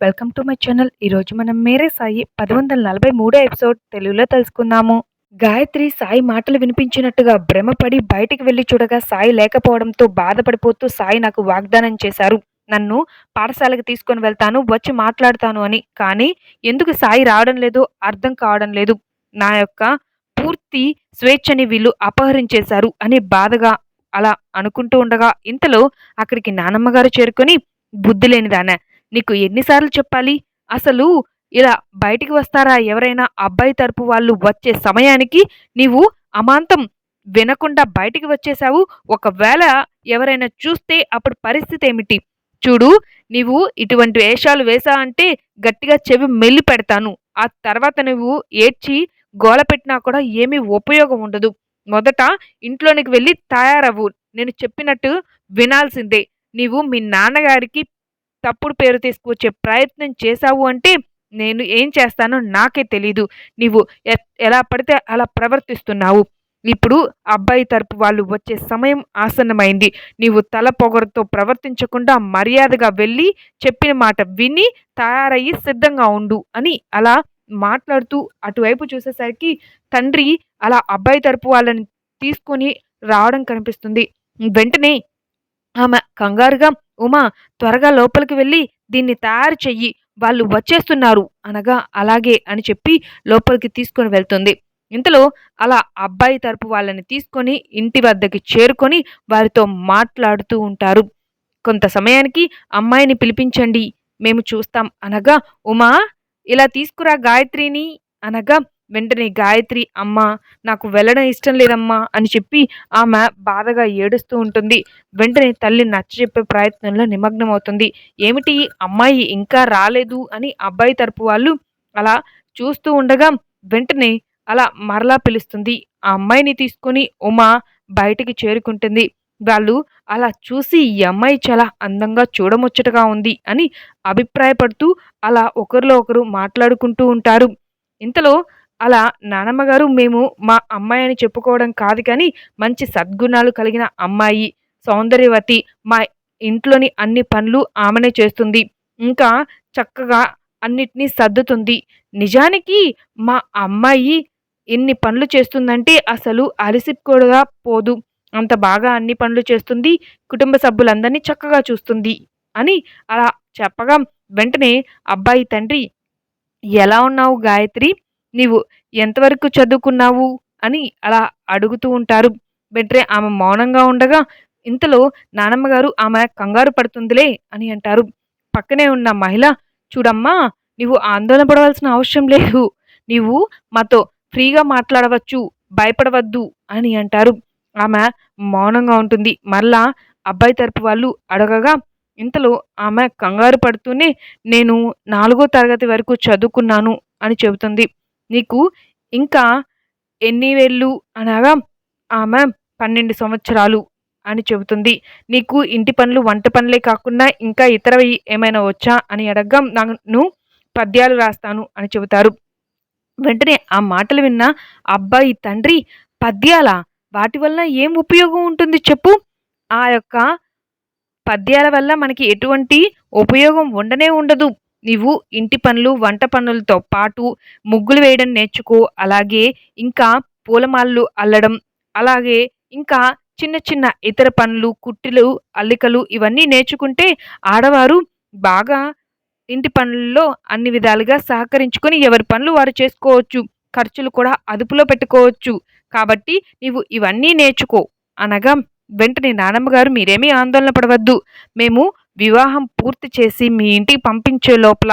Welcome to my channel. ఈరోజు మనం మేరే సాయి పది వందల నలభై మూడో ఎపిసోడ్ తెలుగులో తెలుసుకుందాము గాయత్రి సాయి మాటలు వినిపించినట్టుగా భ్రమపడి బయటికి వెళ్ళి చూడగా సాయి లేకపోవడంతో బాధపడిపోతూ సాయి నాకు వాగ్దానం చేశారు. నన్ను పాఠశాలకు తీసుకొని వెళ్తాను వచ్చి మాట్లాడతాను అని. కానీ ఎందుకు సాయి రావడం లేదు అర్థం కావడం లేదు. నా యొక్క పూర్తి స్వేచ్ఛని వీళ్ళు అపహరించేశారు అని బాధగా అలా అనుకుంటూ ఉండగా ఇంతలో అక్కడికి నానమ్మగారు చేరుకొని బుద్ధి లేనిదానా నీకు ఎన్నిసార్లు చెప్పాలి? అసలు ఇలా బయటికి వస్తారా ఎవరైనా అబ్బాయి తరపు వాళ్ళు వచ్చే సమయానికి నీవు అమాంతం వినకుండా బయటికి వచ్చేసావు? ఒకవేళ ఎవరైనా చూస్తే అప్పుడు పరిస్థితి ఏమిటి? చూడు నీవు ఇటువంటి వేషాలు వేసా అంటే గట్టిగా చెవి మెల్లి పెడతాను. ఆ తర్వాత నువ్వు ఏడ్చి గోల పెట్టినా కూడా ఏమీ ఉపయోగం ఉండదు. మొదట ఇంట్లోనికి వెళ్ళి తయారవ్వు. నేను చెప్పినట్టు వినాల్సిందే. నీవు మీ నాన్నగారికి తప్పుడు పేరు తీసుకువచ్చే ప్రయత్నం చేశావు అంటే నేను ఏం చేస్తానో నాకే తెలీదు. నీవు ఎలా పడితే అలా ప్రవర్తిస్తున్నావు. ఇప్పుడు అబ్బాయి తరపు వాళ్ళు వచ్చే సమయం ఆసన్నమైంది. నీవు తల పొగరుతో ప్రవర్తించకుండా మర్యాదగా వెళ్ళి చెప్పిన మాట విని తయారయ్యి సిద్ధంగా ఉండు అని అలా మాట్లాడుతూ అటువైపు చూసేసరికి తండ్రి అలా అబ్బాయి తరపు వాళ్ళని తీసుకొని రావడం కనిపిస్తుంది. వెంటనే ఆమె కంగారుగా ఉమా త్వరగా లోపలికి వెళ్ళి దీన్ని తయారు చెయ్యి. వాళ్ళు వచ్చేస్తున్నారు అనగా అలాగే అని చెప్పి లోపలికి తీసుకొని వెళ్తుంది. ఇంతలో అలా అబ్బాయి తరపు వాళ్ళని తీసుకొని ఇంటి వద్దకి చేరుకొని వారితో మాట్లాడుతూ ఉంటారు. కొంత సమయానికి అమ్మాయిని పిలిపించండి మేము చూస్తాం అనగా ఉమా ఇలా తీసుకురా గాయత్రిని అనగా వెంటనే గాయత్రి అమ్మ నాకు వెళ్ళడం ఇష్టం లేదమ్మా అని చెప్పి ఆమె బాధగా ఏడుస్తూ ఉంటుంది. వెంటనే తల్లి నచ్చ చెప్పే ప్రయత్నంలో నిమగ్నం అవుతుంది ఏమిటి? అమ్మాయి ఇంకా రాలేదు అని అబ్బాయి తరపు వాళ్ళు అలా చూస్తూ ఉండగా వెంటనే అలా మరలా పిలుస్తుంది. ఆ అమ్మాయిని తీసుకొని ఉమా బయటికి చేరుకుంటుంది. వాళ్ళు అలా చూసి ఈ అమ్మాయి చాలా అందంగా చూడముచ్చటగా ఉంది అని అభిప్రాయపడుతూ అలా ఒకరిలో ఒకరు మాట్లాడుకుంటూ ఉంటారు. ఇంతలో అలా నానమ్మగారు మేము మా అమ్మాయి అని చెప్పుకోవడం కాదు కానీ మంచి సద్గుణాలు కలిగిన అమ్మాయి సౌందర్యవతి మా ఇంట్లోని అన్ని పనులు ఆమెనే చేస్తుంది. ఇంకా చక్కగా అన్నిటినీ సర్దుతుంది. నిజానికి మా అమ్మాయి ఎన్ని పనులు చేస్తుందంటే అసలు అలసిపోగా పోదు. అంత బాగా అన్ని పనులు చేస్తుంది. కుటుంబ సభ్యులందరినీ చక్కగా చూస్తుంది అని అలా చెప్పగా వెంటనే అబ్బాయి తండ్రి ఎలా ఉన్నావు గాయత్రి? నీవు ఎంతవరకు చదువుకున్నావు? అని అలా అడుగుతూ ఉంటారు. వెంటనే ఆమె మౌనంగా ఉండగా ఇంతలో నానమ్మగారు ఆమె కంగారు పడుతుందిలే అని అంటారు. పక్కనే ఉన్న మహిళ చూడమ్మా నీవు ఆందోళన పడవలసిన అవసరం లేదు. నీవు మాతో ఫ్రీగా మాట్లాడవచ్చు భయపడవద్దు అని అంటారు. ఆమె మౌనంగా ఉంటుంది. మరలా అబ్బాయి తరపు వాళ్ళు అడగగా ఇంతలో ఆమె కంగారు పడుతూనే నేను నాలుగో తరగతి వరకు చదువుకున్నాను అని చెబుతుంది. నీకు ఇంకా ఎన్ని వేళ్ళు అనగా ఆమె పన్నెండు సంవత్సరాలు అని చెబుతుంది. నీకు ఇంటి పనులు వంట పనులే కాకుండా ఇంకా ఇతరవి ఏమైనా వచ్చా అని అడగ్గా నన్ను పద్యాలు రాస్తాను అని చెబుతారు. వెంటనే ఆ మాటలు విన్న అబ్బాయి తండ్రి పద్యాల వాటి వల్ల ఏం ఉపయోగం ఉంటుంది చెప్పు? ఆ యొక్క పద్యాల వల్ల మనకి ఎటువంటి ఉపయోగం ఉండనే ఉండదు. నీవు ఇంటి పనులు వంట పనులతో పాటు ముగ్గులు వేయడం నేర్చుకో. అలాగే ఇంకా పూలమాలలు అల్లడం అలాగే ఇంకా చిన్న చిన్న ఇతర పనులు కుట్టిలు అల్లికలు ఇవన్నీ నేర్చుకుంటే ఆడవారు బాగా ఇంటి పనుల్లో అన్ని విధాలుగా సహకరించుకొని ఎవరి పనులు వారు చేసుకోవచ్చు. ఖర్చులు కూడా అదుపులో పెట్టుకోవచ్చు. కాబట్టి నీవు ఇవన్నీ నేర్చుకో. అనగా వెంటనే నానమ్మగారు మీరేమీ ఆందోళన పడవద్దు. మేము వివాహం పూర్తి చేసి మీ ఇంటికి పంపించే లోపల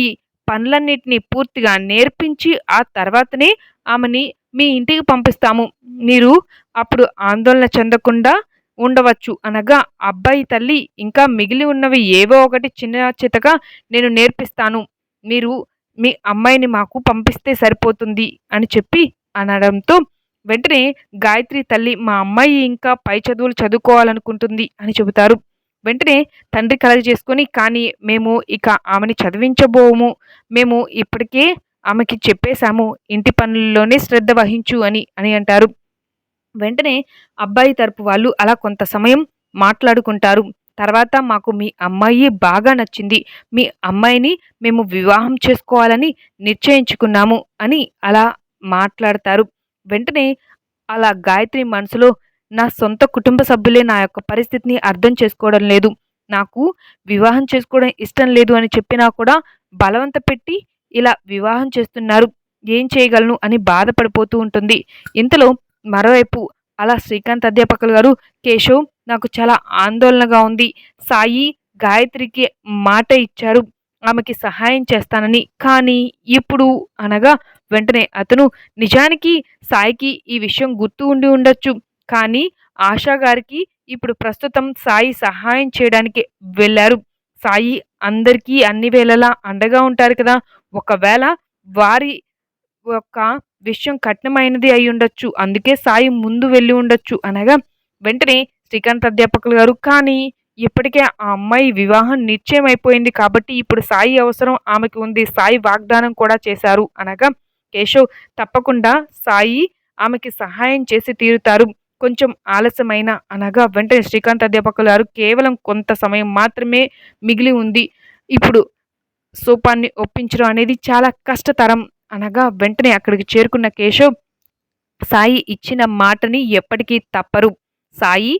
ఈ పనులన్నిటినీ పూర్తిగా నేర్పించి ఆ తర్వాతనే ఆమెని మీ ఇంటికి పంపిస్తాము. మీరు అప్పుడు ఆందోళన చెందకుండా ఉండవచ్చు అనగా అబ్బాయి తల్లి ఇంకా మిగిలి ఉన్నవి ఏవో ఒకటి చిన్న చితగా నేను నేర్పిస్తాను. మీరు మీ అమ్మాయిని మాకు పంపిస్తే సరిపోతుంది అని చెప్పి అనడంతో వెంటనే గాయత్రి తల్లి మా అమ్మాయి ఇంకా పై చదువులు చదువుకోవాలనుకుంటుంది అని చెబుతారు. వెంటనే తండ్రి కలగ చేసుకొని కానీ మేము ఇక ఆమెని చదివించబోము. మేము ఇప్పటికే ఆమెకి చెప్పేశాము. ఇంటి పనుల్లోనే శ్రద్ధ వహించు అని అని అంటారు. వెంటనే అబ్బాయి తరపు వాళ్ళు అలా కొంత సమయం మాట్లాడుకుంటారు. తర్వాత మాకు మీ అమ్మాయి బాగా నచ్చింది. మీ అమ్మాయిని మేము వివాహం చేసుకోవాలని నిశ్చయించుకున్నాము అని అలా మాట్లాడతారు. వెంటనే అలా గాయత్రి మనసులో నా సొంత కుటుంబ సభ్యులే నా యొక్క పరిస్థితిని అర్థం చేసుకోవడం లేదు. నాకు వివాహం చేసుకోవడం ఇష్టం లేదు అని చెప్పినా కూడా బలవంత పెట్టి ఇలా వివాహం చేస్తున్నారు. ఏం చేయగలను అని బాధపడిపోతూ ఉంటుంది. ఇంతలో మరోవైపు అలా శ్రీకాంత్ అధ్యాపకులు గారు కేశవ్ నాకు చాలా ఆందోళనగా ఉంది. సాయి గాయత్రికి మాట ఇచ్చారు ఆమెకి సహాయం చేస్తానని. కానీ ఇప్పుడు అనగా వెంటనే అతను నిజానికి సాయికి ఈ విషయం గుర్తు ఉండి ఉండొచ్చు. కానీ ఆశా గారికి ఇప్పుడు ప్రస్తుతం సాయి సహాయం చేయడానికి వెళ్ళారు. సాయి అందరికీ అన్ని వేళలా అండగా ఉంటారు కదా. ఒకవేళ వారి యొక్క విషయం కఠినమైనది అయి ఉండొచ్చు. అందుకే సాయి ముందు వెళ్ళి ఉండొచ్చు అనగా వెంటనే శ్రీకాంత్ అధ్యాపకులు గారు కానీ ఇప్పటికే ఆ అమ్మాయి వివాహం నిశ్చయం అయిపోయింది కాబట్టి ఇప్పుడు సాయి అవసరం ఆమెకి ఉంది. సాయి వాగ్దానం కూడా చేశారు అనగా కేశవ్ తప్పకుండా సాయి ఆమెకి సహాయం చేసి తీరుతారు. కొంచెం ఆలస్యమైన అనగా వెంటనే శ్రీకాంత్ అధ్యాపకులు గారు కేవలం కొంత సమయం మాత్రమే మిగిలి ఉంది. ఇప్పుడు సూపాన్ని ఒప్పించడం అనేది చాలా కష్టతరం అనగా వెంటనే అక్కడికి చేరుకున్న కేశవ్ సాయి ఇచ్చిన మాటని ఎప్పటికీ తప్పరు. సాయి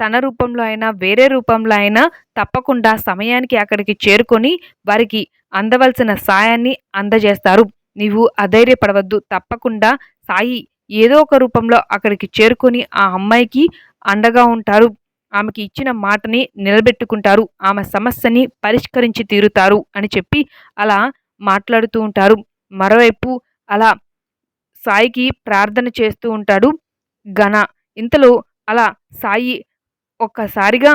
తన రూపంలో అయినా వేరే రూపంలో అయినా తప్పకుండా సమయానికి అక్కడికి చేరుకొని వారికి అందవలసిన సాయాన్ని అందజేస్తారు. నీవు అధైర్యపడవద్దు. తప్పకుండా సాయి ఏదో ఒక రూపంలో అక్కడికి చేరుకొని ఆ అమ్మాయికి అండగా ఉంటారు. ఆమెకి ఇచ్చిన మాటని నిలబెట్టుకుంటారు. ఆమె సమస్యని పరిష్కరించి తీరుతారు అని చెప్పి అలా మాట్లాడుతూ ఉంటారు. మరోవైపు అలా సాయికి ప్రార్థన చేస్తూ ఉంటాడు ఘన. ఇంతలో అలా సాయి ఒక్కసారిగా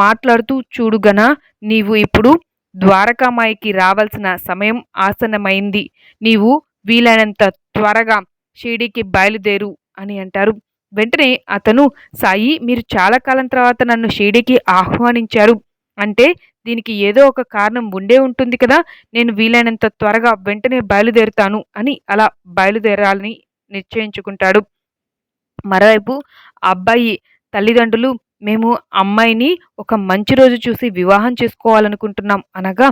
మాట్లాడుతూ చూడు గన నీవు ఇప్పుడు ద్వారకామాయికి రావాల్సిన సమయం ఆసన్నమైంది. నీవు వీలైనంత త్వరగా షిరిడీకి బయలుదేరు అని అంటారు. వెంటనే అతను సాయి మీరు చాలా కాలం తర్వాత నన్ను షిరిడీకి ఆహ్వానించారు. అంటే దీనికి ఏదో ఒక కారణం ఉండే ఉంటుంది కదా నేను వీలైనంత త్వరగా వెంటనే బయలుదేరుతాను అని అలా బయలుదేరాలని నిశ్చయించుకుంటాడు. మరోవైపు అబ్బాయి తల్లిదండ్రులు మేము అమ్మాయిని ఒక మంచి రోజు చూసి వివాహం చేసుకోవాలనుకుంటున్నాం అనగా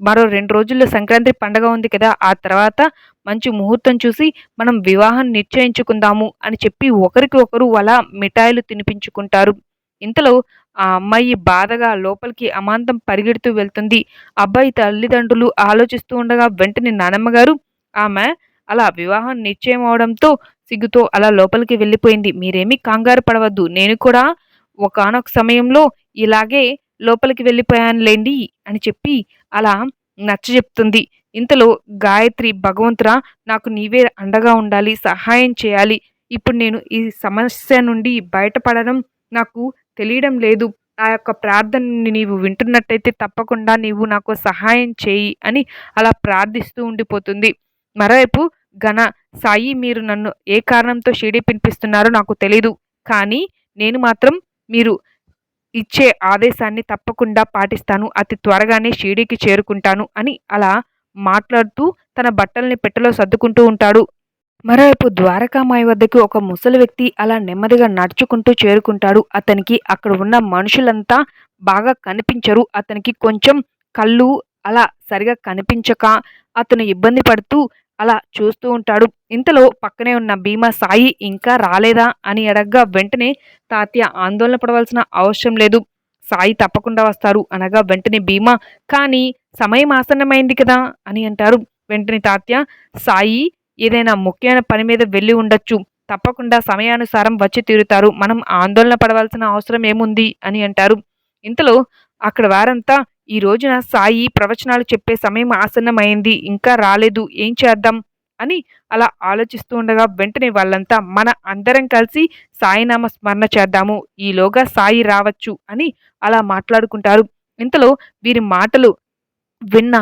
మరో రెండు రోజుల్లో సంక్రాంతి పండగ ఉంది కదా ఆ తర్వాత మంచి ముహూర్తం చూసి మనం వివాహం నిశ్చయించుకుందాము అని చెప్పి ఒకరికి ఒకరు అలా మిఠాయిలు తినిపించుకుంటారు. ఇంతలో ఆ అమ్మాయి బాధగా లోపలికి అమాంతం పరిగెడుతూ వెళ్తుంది. అబ్బాయి తల్లిదండ్రులు ఆలోచిస్తూ ఉండగా వెంటనే నానమ్మగారు ఆమె అలా వివాహం నిశ్చయం అవడంతో సిగ్గుతో అలా లోపలికి వెళ్ళిపోయింది. మీరేమీ కంగారు పడవద్దు. నేను కూడా ఒకనొక సమయంలో ఇలాగే లోపలికి వెళ్ళిపోయానులేండి అని చెప్పి అలా నచ్చ చెప్తుంది. ఇంతలో గాయత్రి భగవంతురా నాకు నీవే అండగా ఉండాలి సహాయం చేయాలి. ఇప్పుడు నేను ఈ సమస్య నుండి బయటపడడం నాకు తెలియడం లేదు. ఆ యొక్క ప్రార్థనని నీవు వింటున్నట్టయితే తప్పకుండా నీవు నాకు సహాయం చేయి అని అలా ప్రార్థిస్తూ ఉండిపోతుంది. మరోవైపు ఘన సాయి మీరు నన్ను ఏ కారణంతో షిడి పినిపిస్తున్నారో నాకు తెలీదు. కానీ నేను మాత్రం మీరు ఇచ్చే ఆదేశాన్ని తప్పకుండా పాటిస్తాను. అతి త్వరగానే షిరిడీకి చేరుకుంటాను అని అలా మాట్లాడుతూ తన బట్టల్ని పెట్టెలో సర్దుకుంటూ ఉంటాడు. మరోవైపు ద్వారకామాయి వద్దకు ఒక ముసలి వ్యక్తి అలా నెమ్మదిగా నడుచుకుంటూ చేరుకుంటాడు. అతనికి అక్కడ ఉన్న మనుషులంతా బాగా కనిపించరు. అతనికి కొంచెం కళ్ళు అలా సరిగా కనిపించక అతను ఇబ్బంది పడుతూ అలా చూస్తూ ఉంటాడు. ఇంతలో పక్కనే ఉన్న భీమా సాయి ఇంకా రాలేదా అని అడగ్గా వెంటనే తాత్య ఆందోళన పడవలసిన అవసరం లేదు. సాయి తప్పకుండా వస్తారు అనగా వెంటనే భీమా కానీ సమయం ఆసన్నమైంది కదా అని అంటారు. వెంటనే తాత్య సాయి ఏదైనా ముఖ్యమైన పని మీద వెళ్ళి ఉండొచ్చు. తప్పకుండా సమయానుసారం వచ్చి తీరుతారు. మనం ఆందోళన పడవలసిన అవసరం ఏముంది అని అంటారు. ఇంతలో అక్కడ వారంతా ఈ రోజున సాయి ప్రవచనాలు చెప్పే సమయం ఆసన్నమైంది ఇంకా రాలేదు ఏం చేద్దాం? అని అలా ఆలోచిస్తూ ఉండగా వెంటనే వాళ్ళంతా మన అందరం కలిసి సాయినామ స్మరణ చేద్దాము ఈలోగా సాయి రావచ్చు అని అలా మాట్లాడుకుంటారు. ఇంతలో వీరి మాటలు విన్న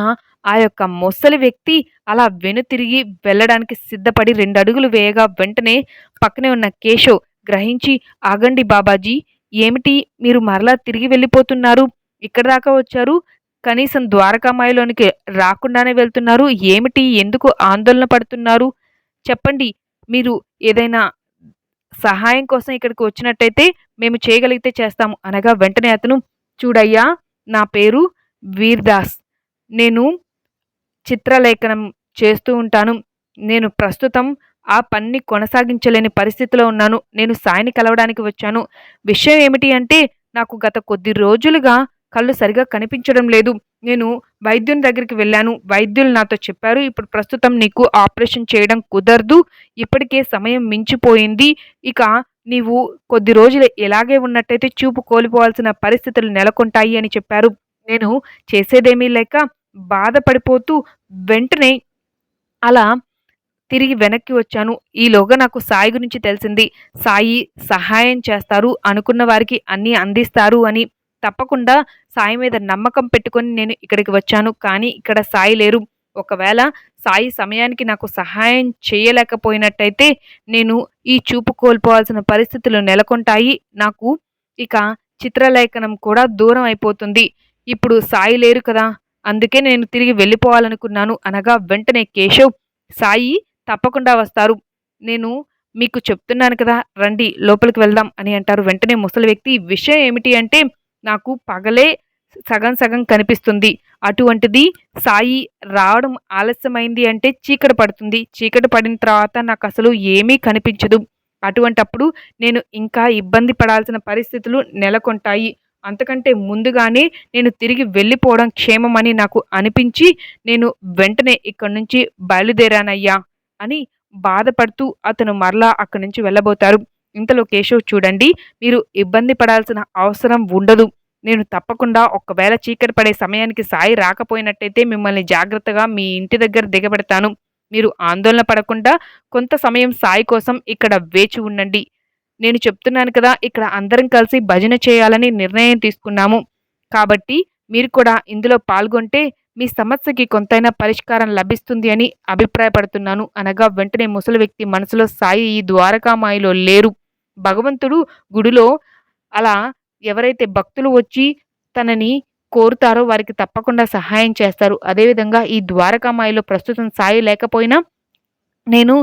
ఆ యొక్క ముసలి వ్యక్తి అలా వెనుతిరిగి వెళ్ళడానికి సిద్ధపడి రెండు అడుగులు వేయగా వెంటనే పక్కనే ఉన్న కేశవ్ గ్రహించి ఆగండి బాబాజీ ఏమిటి మీరు మరలా తిరిగి వెళ్ళిపోతున్నారు? ఇక్కడ దాకా వచ్చారు. కనీసం ద్వారకామాయిలోనికి రాకుండానే వెళ్తున్నారు. ఏమిటి? ఎందుకు ఆందోళన పడుతున్నారు? చెప్పండి. మీరు ఏదైనా సహాయం కోసం ఇక్కడికి వచ్చినట్టయితే మేము చేయగలిగితే చేస్తాము అనగా వెంటనే అతను చూడయ్యా నా పేరు వీర్దాస్. నేను చిత్రలేఖనం చేస్తూ ఉంటాను. నేను ప్రస్తుతం ఆ పనిని కొనసాగించలేని పరిస్థితిలో ఉన్నాను. నేను సాయిని కలవడానికి వచ్చాను. విషయం ఏమిటి అంటే నాకు గత కొద్ది రోజులుగా కళ్ళు సరిగా కనిపించడం లేదు. నేను వైద్యుని దగ్గరికి వెళ్ళాను. వైద్యులు నాతో చెప్పారు ఇప్పుడు ప్రస్తుతం నీకు ఆపరేషన్ చేయడం కుదరదు. ఇప్పటికే సమయం మించిపోయింది. ఇక నీవు కొద్ది రోజులు ఎలాగే ఉన్నట్టయితే చూపు కోల్పోవాల్సిన పరిస్థితులు నెలకొంటాయి అని చెప్పారు. నేను చేసేదేమీ లేక బాధపడిపోతూ వెంటనే అలా తిరిగి వెనక్కి వచ్చాను. ఈలోగా నాకు సాయి గురించి తెలిసింది. సాయి సహాయం చేస్తారు అనుకున్న వారికి అన్నీ అందిస్తారు అని తప్పకుండా సాయి మీద నమ్మకం పెట్టుకొని నేను ఇక్కడికి వచ్చాను. కానీ ఇక్కడ సాయి లేరు. ఒకవేళ సాయి సమయానికి నాకు సహాయం చేయలేకపోయినట్టయితే నేను ఈ చూపు కోల్పోవాల్సిన పరిస్థితులు నెలకొంటాయి. నాకు ఇక చిత్రలేఖనం కూడా దూరం అయిపోతుంది. ఇప్పుడు సాయి లేరు కదా. అందుకే నేను తిరిగి వెళ్ళిపోవాలనుకున్నాను. అనగా వెంటనే కేశవ్ సాయి తప్పకుండా వస్తారు. నేను మీకు చెప్తున్నాను కదా రండి లోపలికి వెళ్దాం అని అంటారు. వెంటనే ముసలి వ్యక్తి విషయం ఏమిటి అంటే నాకు పగలే సగం సగం కనిపిస్తుంది. అటువంటిది సాయి రావడం ఆలస్యమైంది అంటే చీకటి పడుతుంది. చీకటి పడిన తర్వాత నాకు అసలు ఏమీ కనిపించదు. అటువంటప్పుడు నేను ఇంకా ఇబ్బంది పడాల్సిన పరిస్థితులు నెలకొంటాయి. అంతకంటే ముందుగానే నేను తిరిగి వెళ్ళిపోవడం క్షేమమని నాకు అనిపించి నేను వెంటనే ఇక్కడి నుంచి బయలుదేరానయ్యా అని బాధపడుతూ అతను మరలా అక్కడి నుంచి వెళ్ళబోతారు. ఇంతలో కేశవ్ చూడండి మీరు ఇబ్బంది పడాల్సిన అవసరం ఉండదు. నేను తప్పకుండా ఒకవేళ చీకటి పడే సమయానికి సాయి రాకపోయినట్టయితే మిమ్మల్ని జాగ్రత్తగా మీ ఇంటి దగ్గర దిగబెడతాను. మీరు ఆందోళన పడకుండా కొంత సమయం సాయి కోసం ఇక్కడ వేచి ఉండండి. నేను చెప్తున్నాను కదా ఇక్కడ అందరం కలిసి భజన చేయాలని నిర్ణయం తీసుకున్నాము. కాబట్టి మీరు కూడా ఇందులో పాల్గొంటే మీ సమస్యకి కొంతైనా పరిష్కారం లభిస్తుంది అని అభిప్రాయపడుతున్నాను. అనగా వెంటనే ముసలి వ్యక్తి మనసులో సాయి ఈ ద్వారకామాయిలో లేరు. భగవంతుడు గుడిలో అలా ఎవరైతే భక్తులు వచ్చి తనని కోరుతారో వారికి తప్పకుండా సహాయం చేస్తారు. అదేవిధంగా ఈ ద్వారకామాయిలో ప్రస్తుతం సాయి లేకపోయినా నేను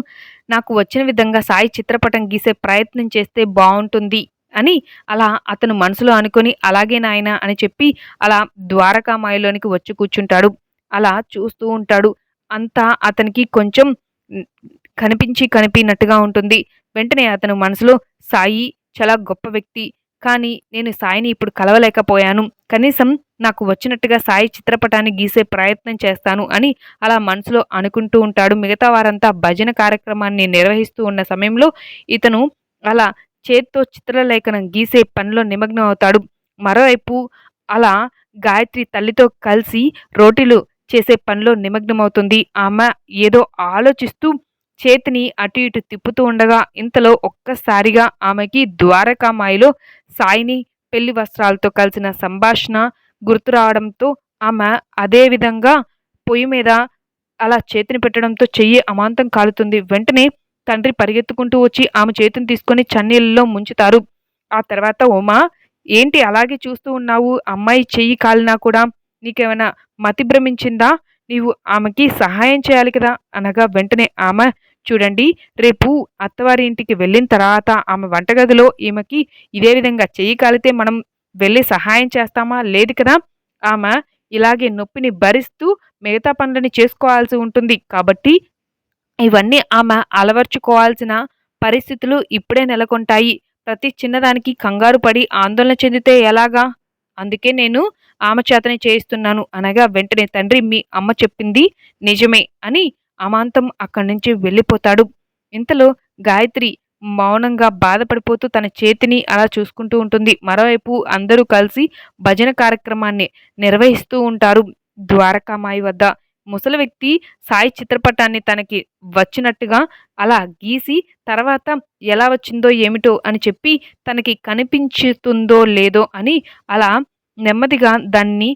నాకు వచ్చిన విధంగా సాయి చిత్రపటం గీసే ప్రయత్నం చేస్తే బాగుంటుంది అని అలా అతను మనసులో అనుకొని అలాగే నాయన అని చెప్పి అలా ద్వారకామాయిలోనికి వచ్చి కూర్చుంటాడు. అలా చూస్తూ ఉంటాడు. అంతా అతనికి కొంచెం కనిపించి కనిపినట్టుగా ఉంటుంది. వెంటనే అతను మనసులో సాయి చాలా గొప్ప వ్యక్తి కానీ నేను సాయిని ఇప్పుడు కలవలేకపోయాను. కనీసం నాకు వచ్చినట్టుగా సాయి చిత్రపటాన్ని గీసే ప్రయత్నం చేస్తాను అని అలా మనసులో అనుకుంటూ ఉంటాడు. మిగతా వారంతా భజన కార్యక్రమాన్ని నిర్వహిస్తూ ఉన్న సమయంలో ఇతను అలా చేత్తో చిత్రలేఖనం గీసే పనిలో నిమగ్నం అవుతాడు. మరోవైపు అలా గాయత్రి తల్లితో కలిసి రోటీలు చేసే పనిలో నిమగ్నమవుతుంది. ఆమె ఏదో ఆలోచిస్తూ చేతిని అటు ఇటు తిప్పుతూ ఉండగా ఇంతలో ఒక్కసారిగా ఆమెకి ద్వారకామాయిలో సాయిని పెళ్ళి వస్త్రాలతో కలిసిన సంభాషణ గుర్తు రావడంతో ఆమె అదే విధంగా పొయ్యి మీద అలా చేతిని పెట్టడంతో చెయ్యి అమాంతం కాలుతుంది. వెంటనే తండ్రి పరిగెత్తుకుంటూ వచ్చి ఆమె చేతిని తీసుకొని చన్నీళ్ళలో ముంచుతారు. ఆ తర్వాత ఉమా ఏంటి అలాగే చూస్తూ ఉన్నావు? అమ్మాయి చెయ్యి కాలినా కూడా నీకేమైనా మతి భ్రమించిందా? నీవు ఆమెకి సహాయం చేయాలి కదా? అనగా వెంటనే ఆమె చూడండి. రేపు అత్తవారి ఇంటికి వెళ్ళిన తర్వాత ఆమె వంటగదిలో ఈమెకి ఇదే విధంగా చెయ్యి కాలితే మనం వెళ్ళి సహాయం చేస్తామా? లేదు కదా. ఆమె ఇలాగే నొప్పిని భరిస్తూ మిగతా పనులని చేసుకోవాల్సి ఉంటుంది. కాబట్టి ఇవన్నీ ఆమె అలవర్చుకోవాల్సిన పరిస్థితులు ఇప్పుడే నెలకొంటాయి. ప్రతి చిన్నదానికి కంగారు పడి ఆందోళన చెందితే ఎలాగా? అందుకే నేను ఆమె చేతనే చేయిస్తున్నాను. అనగా వెంటనే తండ్రి మీ అమ్మ చెప్పింది నిజమే అని అమాంతం అక్కడి నుంచి వెళ్ళిపోతాడు. ఇంతలో గాయత్రి మౌనంగా బాధపడిపోతూ తన చేతిని అలా చూసుకుంటూ ఉంటుంది. మరోవైపు అందరూ కలిసి భజన కార్యక్రమాన్ని నిర్వహిస్తూ ఉంటారు ద్వారకామాయి వద్ద. ముసలి వ్యక్తి సాయి చిత్రపటాన్ని తనకి వచ్చినట్టుగా అలా గీసి తర్వాత ఎలా వచ్చిందో ఏమిటో అని చెప్పి తనకి కనిపించుతుందో లేదో అని అలా నెమ్మదిగా దాన్ని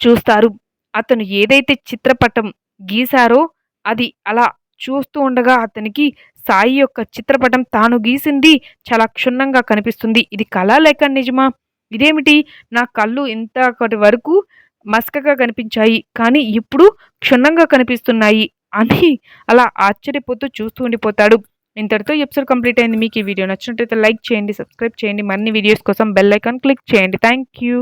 చూస్తారు. అతను ఏదైతే చిత్రపటం గీశారో అది అలా చూస్తూ ఉండగా అతనికి సాయి యొక్క చిత్రపటం తాను గీసింది చాలా క్షుణ్ణంగా కనిపిస్తుంది. ఇది కళ లేక నిజమా? ఇదేమిటి? నా కళ్ళు ఇంతకటి వరకు మస్కగా కనిపించాయి కానీ ఇప్పుడు క్షుణ్ణంగా కనిపిస్తున్నాయి అని అలా ఆశ్చర్యపోతూ చూస్తూ ఉండిపోతాడు. ఇంతటితో ఎపిసోడ్ కంప్లీట్ అయింది. మీకు ఈ వీడియో నచ్చినట్లయితే లైక్ చేయండి సబ్స్క్రైబ్ చేయండి. మరిన్ని వీడియోస్ కోసం బెల్ ఐకాన్ క్లిక్ చేయండి. Thank you